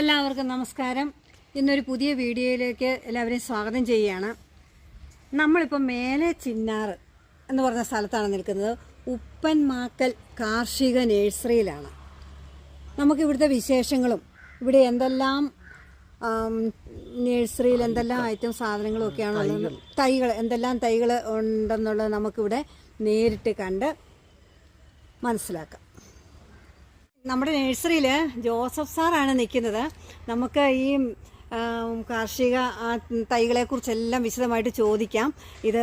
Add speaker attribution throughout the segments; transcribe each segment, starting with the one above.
Speaker 1: എല്ലാവർക്കും നമസ്കാരം. ഇന്നൊരു പുതിയ വീഡിയോയിലേക്ക് എല്ലാവരെയും സ്വാഗതം ചെയ്യുകയാണ്. നമ്മളിപ്പോൾ മേലെ ചിന്നാർ എന്ന് പറഞ്ഞ സ്ഥലത്താണ് നിൽക്കുന്നത്. ഉപ്പൻമാക്കൽ കാർഷിക നഴ്സറിയിലാണ്. നമുക്ക് ഇവിടുത്തെ വിശേഷങ്ങളും ഇവിടെ എന്തെല്ലാം നേഴ്സറിയിൽ നഴ്സറിയിൽ എന്തെല്ലാം ഐറ്റം സാധനങ്ങളും ഒക്കെയാണുള്ളത് തൈകൾ എന്തെല്ലാം തൈകൾ ഉണ്ടെന്നുള്ളത് നമുക്കിവിടെ നേരിട്ട് കണ്ട് മനസ്സിലാക്കാം. നമ്മുടെ നഴ്സറിയിൽ ജോസഫ് സാറാണ് നിൽക്കുന്നത്. നമുക്ക് ഈ കാർഷിക തൈകളെക്കുറിച്ചെല്ലാം വിശദമായിട്ട് ചോദിക്കാം. ഇത്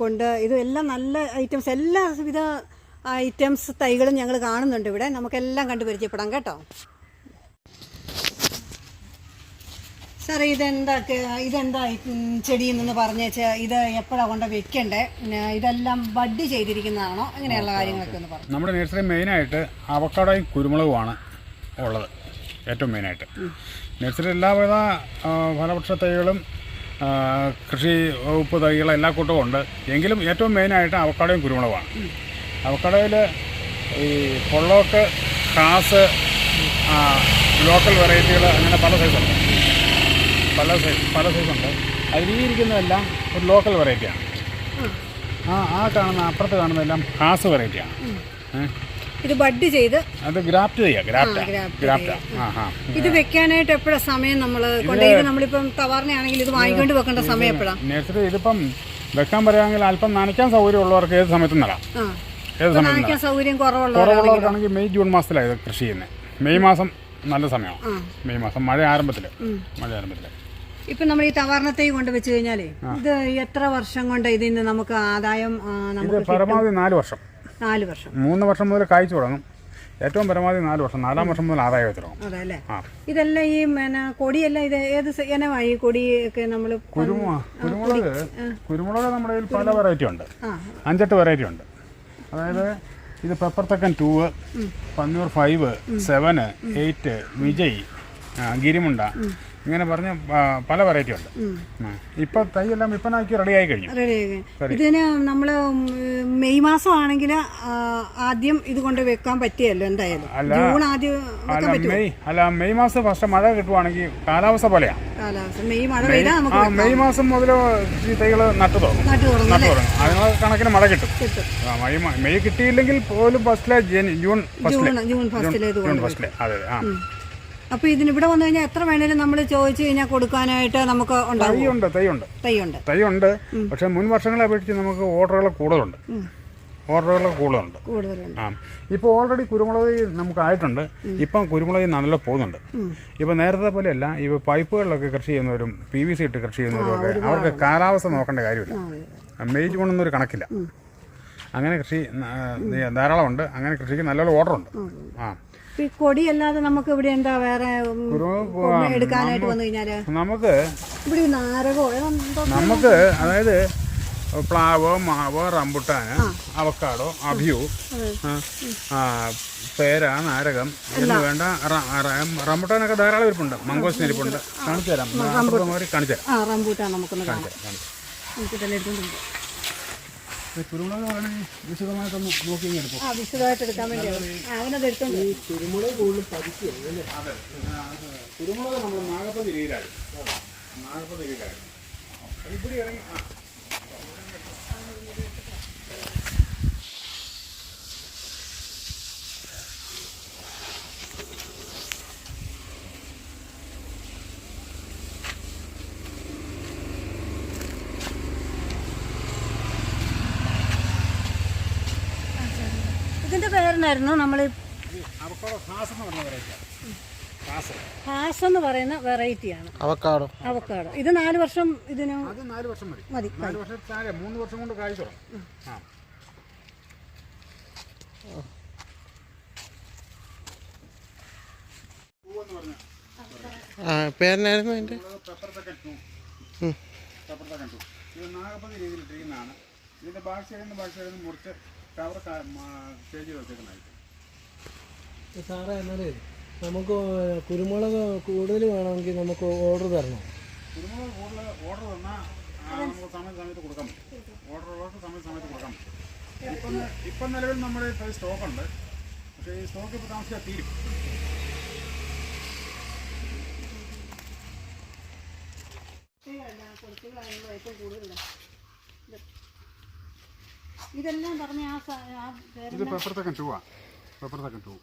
Speaker 1: കൊണ്ട് ഇത് എല്ലാം നല്ല ഐറ്റംസ് എല്ലാ വിധ ഐറ്റംസ് തൈകളും ഞങ്ങൾ കാണുന്നുണ്ട് ഇവിടെ. നമുക്കെല്ലാം കണ്ടു പരിചയപ്പെടാം കേട്ടോ. സാറേ ഇതെന്താ ഇതെന്താ ചെടി എന്നൊന്ന് പറഞ്ഞേച്ച് ഇത് എപ്പോഴാണ് കൊണ്ട് വെക്കണ്ടേ? ഇതെല്ലാം ബഡ് ചെയ്തിരിക്കുന്നതാണോ? അങ്ങനെയുള്ള കാര്യങ്ങളൊക്കെ ഒന്ന് പറഞ്ഞു
Speaker 2: നമ്മുടെ നേഴ്സറി മെയിനായിട്ട് അവക്കാടോയും കുരുമുളകുമാണ് ഉള്ളത് ഏറ്റവും മെയിനായിട്ട്. നേഴ്സറി എല്ലാവിധ ഫലവൃക്ഷ തൈകളും കൃഷി വകുപ്പ് തൈകളും എല്ലാ കൂട്ടവും ഉണ്ട്. എങ്കിലും ഏറ്റവും മെയിനായിട്ട് അവക്കാടോയും കുരുമുളകുമാണ്. അവക്കാടോയിൽ ഈ പൊള്ളോക്ക് കാസ് ലോക്കൽ വെറൈറ്റികൾ അങ്ങനെ പല സൈസുണ്ട് പല സൈസ് പല സൈസുണ്ട് അതിൽ ഈ ഇരിക്കുന്നതെല്ലാം ഒരു ലോക്കൽ വെറൈറ്റിയാണ് ആ ആ കാണുന്ന അപ്പുറത്ത് കാണുന്നതെല്ലാം ഹാസ് വെറൈറ്റിയാണ്
Speaker 1: ഇത് ബഡ് ചെയ്ത്?
Speaker 2: അത് ഗ്രാഫ്റ്റ് ചെയ്യാം ഗ്രാഫ്റ്റ്
Speaker 1: ഗ്രാഫ്റ്റ് ഇത് വെക്കാനായിട്ട് എപ്പോഴാ സമയം നമ്മൾ കൊണ്ടുപോയി നമ്മളിപ്പം തവാറിനാണെങ്കിൽ ഇത് വാങ്ങിക്കൊണ്ട് വെക്കേണ്ട സമയം എപ്പോഴാ?
Speaker 2: നേരത്തെ ഇതിപ്പം വെക്കാൻ പറയുകയാണെങ്കിൽ അല്പം നനയ്ക്കാൻ സൗകര്യമുള്ളവർക്ക് ഏത് സമയത്തും നടാം. ഏത് സമയത്തും
Speaker 1: സൗകര്യം കുറവുള്ള
Speaker 2: കുറവുള്ളവർക്കാണെങ്കിൽ മെയ് ജൂൺ മാസത്തിലാണ് ഇത് കൃഷി ചെയ്യുന്നത്. മെയ് മാസം നല്ല സമയമാണ്. മെയ് മാസം മഴ ആരംഭത്തിൽ മഴ ആരംഭത്തിൽ
Speaker 1: ഇപ്പൊ നമ്മൾ ഈ തവാറിനത്തെ കൊണ്ട് വെച്ച് കഴിഞ്ഞാലേ ഇത് എത്ര വർഷം കൊണ്ട് ഇതിൽ നിന്ന് നമുക്ക് ആദായം നമുക്ക്
Speaker 2: പരമാവധി നാല് വർഷം.
Speaker 1: നാല് വർഷം.
Speaker 2: മൂന്ന് വർഷം മുതൽ കായ്ച്ചു തുടങ്ങും. ഏറ്റവും പരമാവധി നാല് വർഷം. നാലാം വർഷം മുതൽ ആദായം തുടങ്ങും.
Speaker 1: അതെ അല്ലേ?
Speaker 2: ആ.
Speaker 1: ഇതെല്ലാം ഈ കൊടിയെല്ലാം ഇത് ഏത് ഇനമാണ് ഈ കൊടിയൊക്കെ നമ്മൾ
Speaker 2: കുരുമു കുരുമുളക്. കുരുമുളക് നമ്മുടെ കയ്യിൽ പല വെറൈറ്റി ഉണ്ട്. അഞ്ചെട്ട് വെറൈറ്റി ഉണ്ട്. അതായത് ഇത് pepper Thekken two Panniyur five seven eight Vijay Girimunda ഇങ്ങനെ പറഞ്ഞ പല വെറൈറ്റി ഉണ്ട്. ഇപ്പൊ തൈയെല്ലാം റെഡി റെഡിയായി കഴിഞ്ഞു.
Speaker 1: ഇതിന് നമ്മൾ മെയ് മാസം ആണെങ്കിൽ ആദ്യം ഇത് കൊണ്ട് വെക്കാൻ പറ്റിയല്ലോ എന്തായാലും? ജൂൺ ആദ്യം
Speaker 2: മെയ് അല്ല മെയ് മാസം ഫസ്റ്റ് മഴ കിട്ടുവാണെങ്കിൽ കാലാവസ്ഥ പോലെയാ.
Speaker 1: കാലാവസ്ഥ മെയ്
Speaker 2: മാസം മുതൽ ഈ തൈകൾ നട്ടു തുടങ്ങും.
Speaker 1: നട്ടു തുടങ്ങും
Speaker 2: അതിനുള്ള കണക്കിന് മഴ കിട്ടും. മെയ് മെയ് കിട്ടിയില്ലെങ്കിൽ പോലും ഫസ്റ്റിലെ ജൂൺ ഫസ്റ്റിലെ
Speaker 1: ജൂൺ
Speaker 2: ഫസ്റ്റിലെ അതെ ആ.
Speaker 1: അപ്പൊ ഇതിന് ഇവിടെ വന്നു കഴിഞ്ഞാൽ എത്ര വേണേലും നമ്മൾ ചോദിച്ചു കഴിഞ്ഞാൽ കൊടുക്കാനായിട്ട് നമുക്ക്
Speaker 2: തൈയുണ്ട് തൈയുണ്ട്.
Speaker 1: തൈയുണ്ട്.
Speaker 2: തൈയുണ്ട്. പക്ഷെ മുൻ വർഷങ്ങളെ അപേക്ഷിച്ച് നമുക്ക് ഓർഡറുകൾ കൂടുതലുണ്ട്. ഓർഡറുകൾ കൂടുതലുണ്ട്. ആ. ഇപ്പോൾ ഓൾറെഡി കുരുമുളക് നമുക്ക് ആയിട്ടുണ്ട് ഇപ്പം കുരുമുളക് നല്ല പോകുന്നുണ്ട്. ഇപ്പം നേരത്തെ പോലെയല്ല ഈ പൈപ്പുകളിലൊക്കെ കൃഷി ചെയ്യുന്നവരും പി വി സി ഇട്ട് കൃഷി ചെയ്യുന്നവരും ഒക്കെ അവർക്ക് കാലാവസ്ഥ നോക്കേണ്ട കാര്യമില്ല. മെയ് ജൂൺ എന്നൊരു കണക്കില്ല. അങ്ങനെ കൃഷി ധാരാളമുണ്ട്. അങ്ങനെ കൃഷിക്ക് നല്ലപോലെ ഓർഡറുണ്ട്. ആ.
Speaker 1: ഈ കൊടിയല്ലാതെ നമുക്ക് ഇവിടെ എന്താ വേറെ എടുക്കാനായിട്ട് വന്നു കഴിഞ്ഞാൽ?
Speaker 2: നമുക്ക്
Speaker 1: ഇവിടെ നാരകോ
Speaker 2: നമുക്ക് അതായത് പ്ലാവ് മാവ് റംബുട്ടാന് അവക്കാടോ അഭിയു പേര നാരകം എന്ന് വേണ്ട റംബുട്ടാനൊക്കെ ധാരാളം ഇരിപ്പുണ്ട്. മംഗോസ് ഇരിപ്പുണ്ട്. കാണിച്ചു തരാം. കാണിച്ചു തരാം.
Speaker 1: ആ റംബൂട്ടാൻ നമുക്കൊന്ന് കാണാം.
Speaker 2: കാണിച്ചു
Speaker 1: നമുക്ക് ഇതെല്ലാം എടുത്തോണ്ട് പോകാം.
Speaker 2: ഇത് കുരുമുളക് വിശദമായിട്ടൊന്ന് നോക്കി എടുക്കും
Speaker 1: ആ വിശദമായിട്ട് എടുക്കാൻ വേണ്ടിയാണ് ആ അവനത് എടുത്തോണ്ട് പോയി.
Speaker 2: അതെ. കുരുമുളക് നമ്മൾ നാഗപ്പതി രീതിയിലായി നാഗപ്പതി രീതിയിലായി ഇവിടെ ഇറങ്ങി ആ.
Speaker 1: ഇതിന്റെ പേരെന്നായിരുന്നു നമ്മൾ
Speaker 2: അവക്കാടോ ഹാസ് എന്ന്
Speaker 1: പറയുന്ന വെറൈറ്റിയാണ്
Speaker 3: അവക്കാടോ.
Speaker 1: അവക്കാടോ. ഇത് നാല് വർഷം ഇതിന്
Speaker 2: നാല് വർഷം മതി.
Speaker 1: മതി.
Speaker 2: നാല് വർഷം താഴെ മൂന്ന് വർഷം കൊണ്ട് ആ.
Speaker 3: പേരനായിരുന്നു
Speaker 2: ഇത് നാഗപ്പതി രീതിയിൽ ഇട്ടിരിക്കുന്നതാണ്. ഇതിന്റെ ബാക്ക് സൈഡിൽ നിന്ന് ബാക്ക് സൈഡിൽ നിന്ന് മുറിച്ച്
Speaker 4: സാറേ എന്നാലേ നമുക്ക് കുരുമുളക് കൂടുതൽ വേണമെങ്കിൽ നമുക്ക് ഓർഡർ തരണം?
Speaker 2: കുരുമുളക് കൂടുതൽ ഓർഡർ തന്നാൽ നമുക്ക് സമയത്ത് ഓർഡർ സമയത്ത് കൊടുക്കാൻ ഇപ്പം നിലവിൽ നമ്മുടെ സ്റ്റോക്ക് ഉണ്ട്. പക്ഷേ ഈ സ്റ്റോക്ക് ഇപ്പോൾ താമസിച്ചാൽ തീരും.
Speaker 1: ഇതെല്ലാം പറഞ്ഞ ആ പേര്
Speaker 2: ഇത് പേപ്പർ തക്കൻ ടൂ ആ. Pepper Thekken two